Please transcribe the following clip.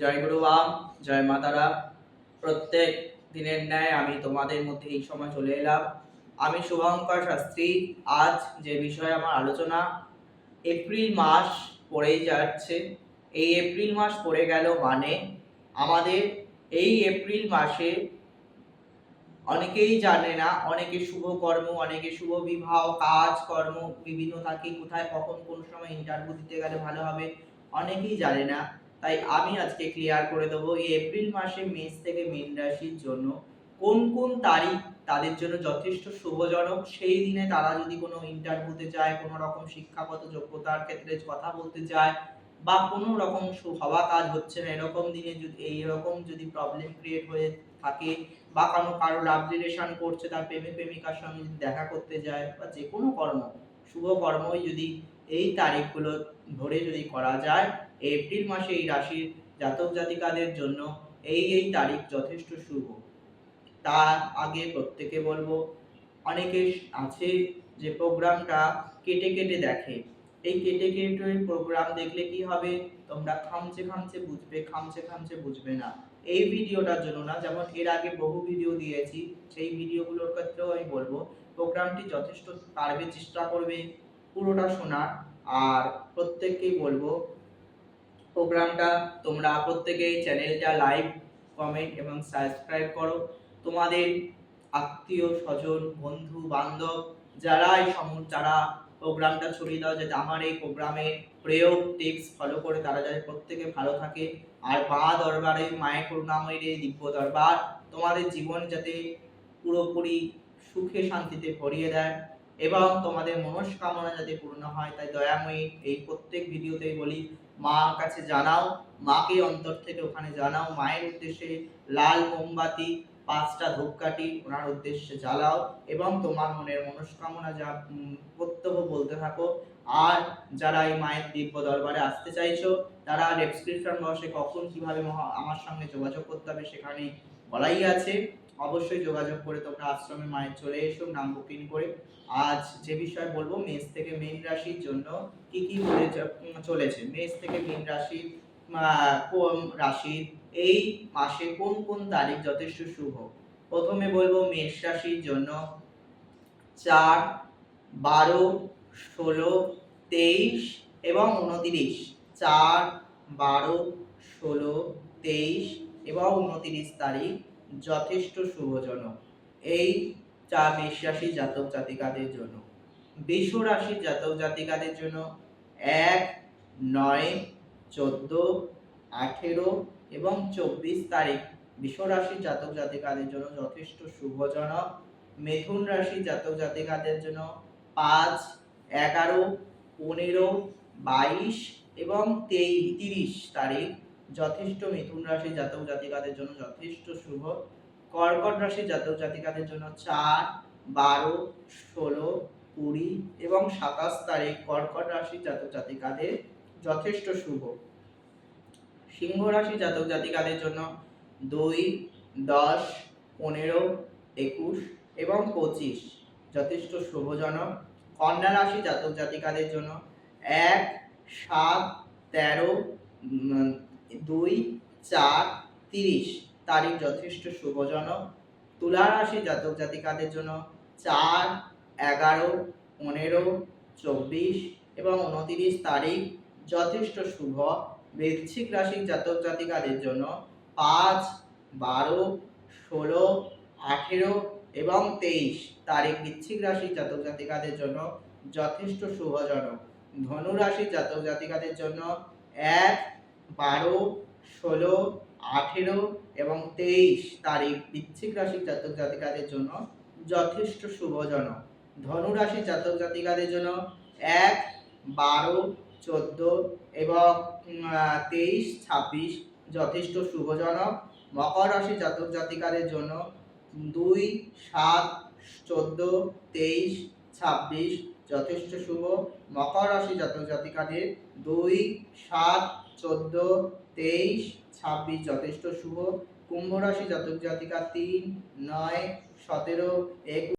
জয় গুরু বাম জয় মাতারা প্রত্যেক দিনের ন্যায় আমি তোমাদের মধ্যে এই সময় চলে এলাম। আমি শুভঙ্কর শাস্ত্রী। আজ যে বিষয়ে আমার আলোচনা, এপ্রিল মাস পড়েই যাচ্ছে। এই এপ্রিল মাস পড়ে গেল মানে আমাদের এই এপ্রিল মাসে অনেকেই জানে না, অনেকে শুভ কর্ম, অনেকে শুভ বিবাহ, কাজ কর্ম, বিভিন্ন থাকে, কোথায়, কখন, কোন সময় ইন্টারভিউ দিতে গেলে ভালো হবে, অনেকেই জানে না। তাই আমি আজকে ক্লিয়ার করে দেবো এপ্রিল মাসে মেষ থেকে মীন রাশির জন্য কোন কোন তারিখ তাদের জন্য যথেষ্ট শুভজনক? সেই দিনে তারা যদি কোনো ইন্টারভিউতে যায়, কোনো রকম শিক্ষাগত যোগ্যতার ক্ষেত্রে কথা বলতে যায় বা কোনো রকম হওয়া কাজ হচ্ছে না, এরকম দিনে যদি এইরকম যদি প্রবলেম ক্রিয়েট হয়ে থাকে বা কোনো কারও লাভ রিলেশন করছে, তার প্রেমিক প্রেমিকার সঙ্গে যদি দেখা করতে যায় বা যে কোনো কর্ম, শুভ কর্মই যদি এই তারিখগুলো ধরে যদি করা যায় এপ্রিল মাসে এই রাশির জাতক জাতিকাদের জন্য এই এই তারিখ যথেষ্ট শুভ। তার আগে প্রত্যেকে বলব, অনেকে আছে যে প্রোগ্রামটা কেটে কেটে দেখে। এই কেটে কেটে প্রোগ্রাম দেখলে কি হবে? তোমরা খামচে খামচে বুঝবে, খামচে খামচে বুঝবে না। এই ভিডিওটার জন্য না, যেমন এর আগে বহু ভিডিও দিয়েছি, সেই ভিডিওগুলোর ক্ষেত্রেও আমি বলব, প্রোগ্রামটি যথেষ্ট পারবে চেষ্টা করবে, পুরোটা শোনার। আর প্রত্যেককেই বলব প্রোগ্রামটা, তোমরা প্রত্যেকেই চ্যানেলটা লাইক, কমেন্ট এবং সাবস্ক্রাইব করো। তোমাদের আত্মীয়, স্বজন, বন্ধু, বান্ধব, যারা এই যারা প্রোগ্রামটা ছড়িয়ে দাও, যাতে আমার এই প্রোগ্রামের প্রয়োগ টিপস ফলো করে তারা যাতে প্রত্যেকে ভালো থাকে। আর মা দরবারে, মায়ের করুণাময়ের এই দিব্য দরবার তোমাদের জীবন যাতে পুরোপুরি সুখে শান্তিতে ভরিয়ে দেয় এবং তোমাদের মনস্কামনা যাতে পূর্ণ হয়। তাই দয়াময়ী এই প্রত্যেক ভিডিওতেই বলি মার কাছে জানাও, মাকে অন্তর থেকে ওখানে জানাও, মায়ের উদ্দেশ্যে লাল মোমবাতি, পাঁচটা ধূপকাঠি ওনার উদ্দেশ্যে জ্বালাও এবং তোমার মনের মনস্কামনা যা প্রত্যহ বলতে থাকো। আর যারা এই মায়ের দিব্য দরবারে আসতে চাইছো, তারা ডেসক্রিপশন বক্সে কখন কীভাবে আমার সঙ্গে যোগাযোগ করতে হবে সেখানে বলাই আছে। অবশ্যই যোগাযোগ করে তোমরা আশ্রমে মায়ের চলে এসো নাম বুকিং করে। আজ যে বিষয় বলব মেষ থেকে মীন রাশির জন্য কি কি উম, চলেছে? মেষ থেকে মীন রাশি কোন রাশির এই মাসে কোন কোন তারিখ যথেষ্ট শুভ? প্রথমে বলব মেষ রাশির জন্য চার বারো ষোলো তেইশ এবং উনতিরিশ। চার বারো ষোলো তেইশ এবং উনতিরিশ তারিখ। যথেষ্ট শুভজনক। এই চা মেষ জাতক জাতিকাদের জন্য। বৃষ রাশির জাতক জাতিকাদের জন্য এক, নয়, চোদ্দ, আঠেরো এবং চব্বিশ তারিখ বৃষ রাশির জাতক জাতিকাদের জন্য যথেষ্ট শুভজনক। মিথুন রাশির জাতক জাতিকাদের জন্য পাঁচ, এগারো, পনেরো, বাইশ এবং তেই তিরিশ তারিখ যথেষ্ট মিথুন রাশি জাতক জাতিকাদের জন্য যথেষ্ট শুভ। কর্কট রাশি জাতক জাতিকাদের জন্য চার, বারো, ষোলো, কুড়ি এবং সাতাশ তারিখ কর্কট রাশি জাতক জাতিকাদের যথেষ্ট শুভ। সিংহ রাশি জাতক জাতিকাদের জন্য দুই, দশ, পনেরো, একুশ এবং পঁচিশ যথেষ্ট শুভজনক। কন্যা রাশি জাতক জাতিকাদের জন্য এক, সাত, তেরো দুই চার তিরিশ। তারিখ যথেষ্ট শুভজনক। তুলা রাশি জাতক জাতিকাদের জন্য চার, এগারো, পনেরো, চব্বিশ এবং উনতিরিশ তারিখ যথেষ্ট শুভ। বৃশ্চিক রাশির জাতক জাতিকাদের জন্য পাঁচ, বারো, ষোলো, আঠেরো এবং তেইশ তারিখ বৃশ্চিক রাশির জাতক জাতিকাদের জন্য যথেষ্ট শুভজনক। ধনু রাশির জাতক জাতিকাদের জন্য এক বারো, ষোলো, আঠেরো এবং তেইশ তারিখ বৃশ্চিক রাশির জাতক জাতিকাদের জন্য যথেষ্ট শুভজনক। ধনু রাশির জাতক জাতিকাদের জন্য এক, বারো, চোদ্দ এবং তেইশ, ছাব্বিশ যথেষ্ট শুভজনক। মকর রাশি জাতক জাতিকাদের জন্য দুই, সাত, চোদ্দ, তেইশ, ছাব্বিশ যথেষ্ট শুভ। মকর রাশি জাতক জাতিকাদের দুই, সাত, চোদ্দ, তেইশ, ছাব্বিশ যথেষ্ট শুভ। কুম্ভ রাশি জাতক জাতিকা তিন, নয়, সতেরো, একুশ